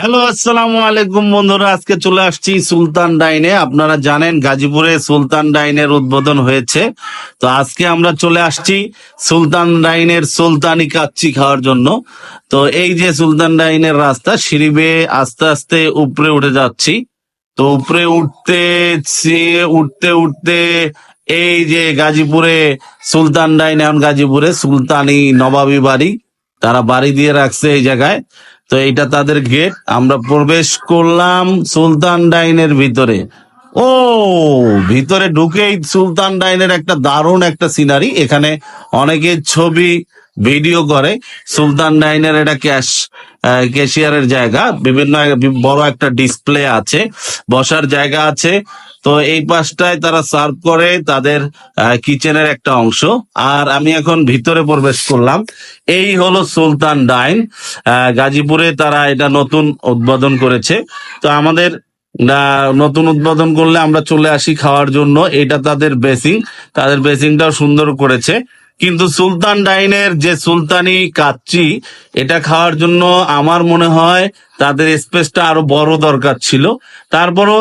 Hello, আসসালামু আলাইকুম বন্ধুরা। আজকে চলে আসছি সুলতান ডাইনে। আপনারা জানেন গাজীপুরে সুলতান ডাইনের উদ্বোধন হয়েছে। তো আজকে আমরা চলে আসছি সুলতান ডাইনের সুলতানি কাচ্চি খাওয়ার জন্য। তো এই যে সুলতান ডাইনের রাস্তা, সিঁড়ি বেয়ে আস্তে আস্তে উপরে উঠে যাচ্ছি। তো উপরে উঠতে উঠতে উঠতে এই যে গাজীপুরে সুলতান ডাইন, এখন গাজীপুরে সুলতানি নবাবী বাড়ি। তারা বাড়ি দিয়ে রাখছে এই জায়গায়। তো এইটা তাদের গেট আমরা প্রবেশ করলাম সুলতান ডাইনের ভিতরে। ও, ভিতরে ঢুকেই সুলতান ডাইনের একটা দারুণ একটা সিনারি এখানে অনেকের ছবি ভিডিও করে। সুলতান ডাইনের এটা ক্যাশ ক্যাশিয়ারের জায়গা। বিভিন্ন বড় একটা ডিসপ্লে আছে, বসার জায়গা আছে। তো এই পাশটায় তারা সার্ভ করে তাদের কিচেনের একটা অংশ। আর আমি এখন ভিতরে প্রবেশ করলাম। এই হলো সুলতান ডাইন। গাজীপুরে তারা এটা নতুন উদ্বোধন করেছে। তো আমাদের নতুন উদ্বোধন করলে আমরা চলে আসি খাওয়ার জন্য। এটা তাদের বেসিং তাদের বেসিংটাও সুন্দর করেছে। কিন্তু সুলতান ডাইনের যে সুলতানি কাচ্চি, এটা খাওয়ার জন্য আমার মনে হয় তাদের স্পেসটা আরও বড় দরকার ছিল। তারপরও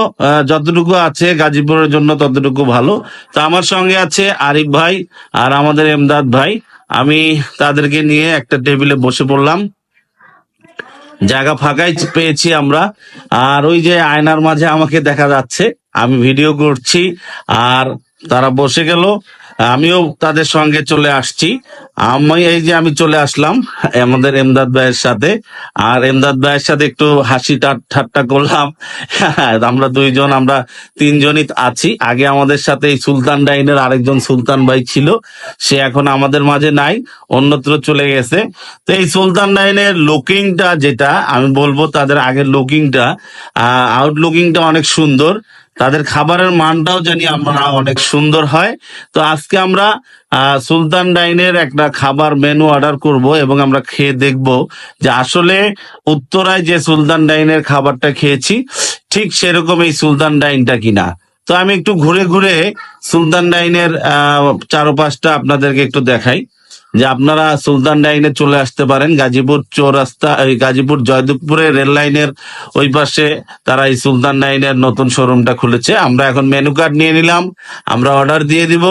যতটুকু আছে গাজীপুরের জন্য ততটুকু ভালো। তো আমার সঙ্গে আছে আরিফ ভাই আর আমাদের এমদাদ ভাই। আমি তাদেরকে নিয়ে একটা টেবিলে বসে পড়লাম। জায়গা ফাঁকাই পেয়েছি আমরা। আর ওই যে আয়নার মাঝে আমাকে দেখা যাচ্ছে। আমি ভিডিও করছি আর তারা বসে গেল। আমিও তাদের সঙ্গে চলে আসছি। আমি এই যে আমি চলে আসলাম, আমাদের এমদাদ ভাইয়ের সাথে। আর এমদাদ ভাইয়ের সাথে একটু হাসি ঠাট্টা করলাম। আমরা দুইজন, আমরা তিনজনই আছি। আগে আমাদের সাথে এই সুলতান ডাইনের আরেকজন সুলতান ভাই ছিল। সে এখন আমাদের মাঝে নাই, অন্যত্র চলে গেছে। তো এই সুলতান ডাইনের লুকিংটা যেটা, আমি বলব তাদের আগের লুকিংটা আউটলুকিংটা অনেক সুন্দর। তাদের খাবারের মানটাও জানি আমরা অনেক সুন্দর হয়। তো আজকে আমরা সুলতান ডাইনের একটা খাবার মেনু অর্ডার করব এবং আমরা খেয়ে দেখব যে আসলে উত্তরায় যে সুলতান ডাইনের খাবারটা খেয়েছি ঠিক সেরকম এই সুলতান ডাইনটা কিনা। তো আমি একটু ঘুরে ঘুরে সুলতান ডাইনের আহ, চারপাশটা আপনাদেরকে একটু দেখাই। যে আপনারা সুলতান ডাইনে চলে আসতে পারেন, গাজীপুর চৌরাস্তা গাজীপুর জয়দেবপুরে রেল লাইনের ওই পাশে তারা এই সুলতান ডাইনের নতুন শোরুমটা খুলেছে। আমরা এখন মেনু কার্ড নিয়ে নিলাম, আমরা অর্ডার দিয়ে দিব।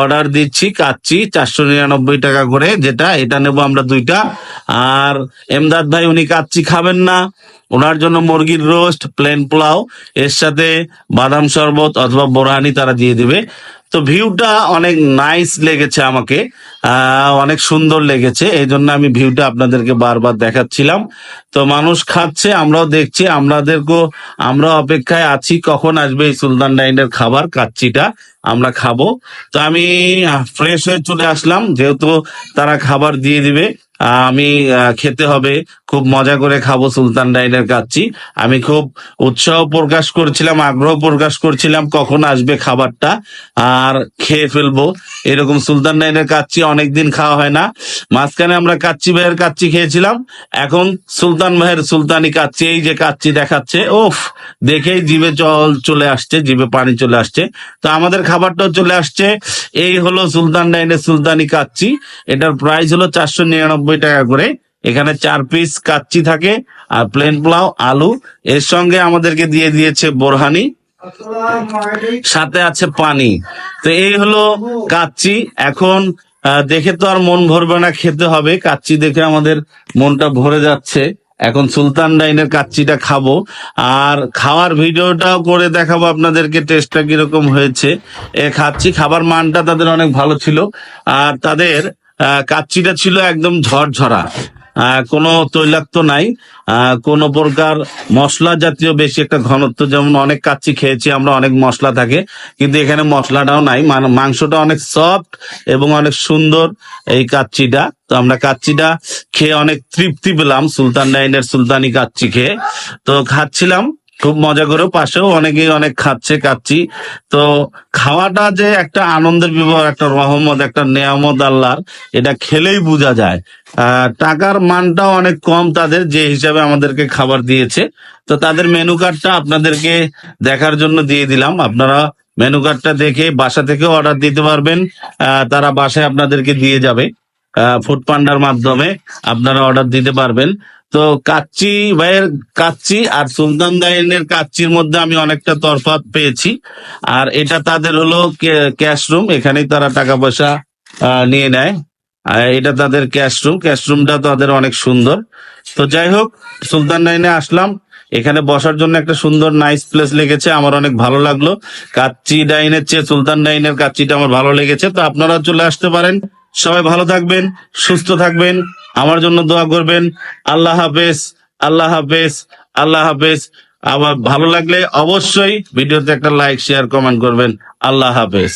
অর্ডার দিচ্ছি কাচ্চি চারশো নিরানব্বই টাকা করে, যেটা এটা নেব আমরা দুইটা। আর এমদাদ ভাই, উনি কাচ্চি খাবেন না। ওনার জন্য মুরগির রোস্ট, প্লেন পোলাও, এর সাথে বাদাম শরবত অথবা বোরহানি তারা দিয়ে দিবে। তো ভিউটা অনেক নাইস লেগেছে আমাকে অনেক সুন্দর লেগেছে, এই জন্য আমি ভিউটা আপনাদেরকে বারবার দেখাচ্ছিলাম। তো মানুষ খাচ্ছে, আমরাও দেখছি আমাদেরকেও আমরা অপেক্ষায় আছি, কখন আসবে এই সুলতান ডাইনের খাবার, কাচ্চিটা আমরা খাব। তো আমি ফ্রেশ হয়ে চলে আসলাম, যেহেতু তারা খাবার দিয়ে দিবে। আমি খেতে হবে। খুব মজা করে খাব সুলতান ডাইনের কাচ্চি। আমি খুব উৎসাহ প্রকাশ করছিলাম, আগ্রহ প্রকাশ করছিলাম, কখন আসবে খাবারটা আর খেয়ে ফেলব। এরকম সুলতান ডাইনের কাচ্চি অনেকদিন খাওয়া হয় না। মাঝখানে আমরা কাচ্চি ভাইয়ের কাচ্চি খেয়েছিলাম। এখন সুলতান ভাইয়ের সুলতানি কাচ্চি, এই যে কাচ্চি দেখাচ্ছে, ওফ, দেখেই জিভে জল চলে আসছে, জিভে পানি চলে আসছে। তো আমাদের খাবারটাও চলে আসছে। এই হলো সুলতান ডাইনের সুলতানি কাচ্চি। এটার প্রাইস হলো চারশো নিরানব্বই টাকা করে। এখানে চার পিস কাচ্চি থাকে আর প্লেন পোলাও, আলু। এর সঙ্গে আমাদেরকে দিয়ে দিয়েছে বোরহানি। সাথে আছে পানি। তো এই হলো কাচ্চি। এখন দেখে তো আর মন ভরবে না, খেতে হবে। কাচ্চি দেখে আমাদের মনটা ভরে যাচ্ছে। এখন সুলতান ডাইনের কাচ্চিটা খাব। আর খাওয়ার ভিডিওটাও করে দেখাবো আপনাদেরকে, টেস্টটা কীরকম হয়েছে। এ খাচ্ছি। খাবার মানটা তাদের অনেক ভালো ছিল। আর তাদের কাচ্চিটা ছিল একদম ঝরঝরা। কোনো তৈলাক্ত নাই। কোনো প্রকার মশলা জাতীয় বেশি একটা ঘনত্ব, যেমন অনেক কাচ্চি খেয়েছি, আমরা অনেক মশলা থাকে, কিন্তু এখানে মশলাটাও নাই। মাংসটা অনেক সফট এবং অনেক সুন্দর এই কাচ্চিটা। তো আমরা কাচ্চিটা খেয়ে অনেক তৃপ্তি পেলাম, সুলতান ডাইনের সুলতানি কাচ্চি খেয়ে। তো খাচ্ছিলাম খুব মজা করে পাশেও অনেকেই অনেক খাচ্ছে কাচ্চি তো খাওয়াটা যে একটা আনন্দের বিবাহ, একটা রহমত, একটা নেয়ামত আল্লাহর, এটা খেলেই বোঝা যায়। টাকার মানটাও অনেক কম তাদের, যে হিসাবে আমাদেরকে খাবার দিয়েছে। তো তাদের মেনু কার্ডটা আপনাদেরকে দেখার জন্য দিয়ে দিলাম। আপনারা মেনু কার্ডটা দেখে বাসা থেকেও অর্ডার দিতে পারবেন। তারা বাসায় আপনাদেরকে দিয়ে যাবে। ফুড পান্ডার মাধ্যমে আপনারা অর্ডার দিতে পারবেন। তো কাচ্চি ভাইয়ের কাচ্চি আর সুলতান দাইনের কাচ্চির মধ্যে আমি অনেকটা তরফাত পেয়েছি। আর এটা তাদের হলো ক্যাশ রুম এখানেই তারা টাকা পয়সা নিয়ে নেয়। এটা তাদের ক্যাশ রুম ক্যাশ রুমটা তাদের অনেক সুন্দর। তো যাই হোক, সুলতান ডাইনে আসলাম। এখানে বসার জন্য একটা সুন্দর নাইস প্লেস লেগেছে, আমার অনেক ভালো লাগল। কাচ্চি ডাইনের চেয়ে সুলতান ডাইনের কাচ্চিটা আমার ভালো লেগেছে। তো আপনারা চলে আসতে পারেন। সবাই ভালো থাকবেন, সুস্থ থাকবেন, আমার জন্য দোয়া করবেন। আল্লাহ হাফেজ আল্লাহ হাফেজ আল্লাহ হাফেজ। আবার ভালো লাগলে অবশ্যই ভিডিওতে একটা লাইক শেয়ার কমেন্ট করবেন। আল্লাহ হাফেজ।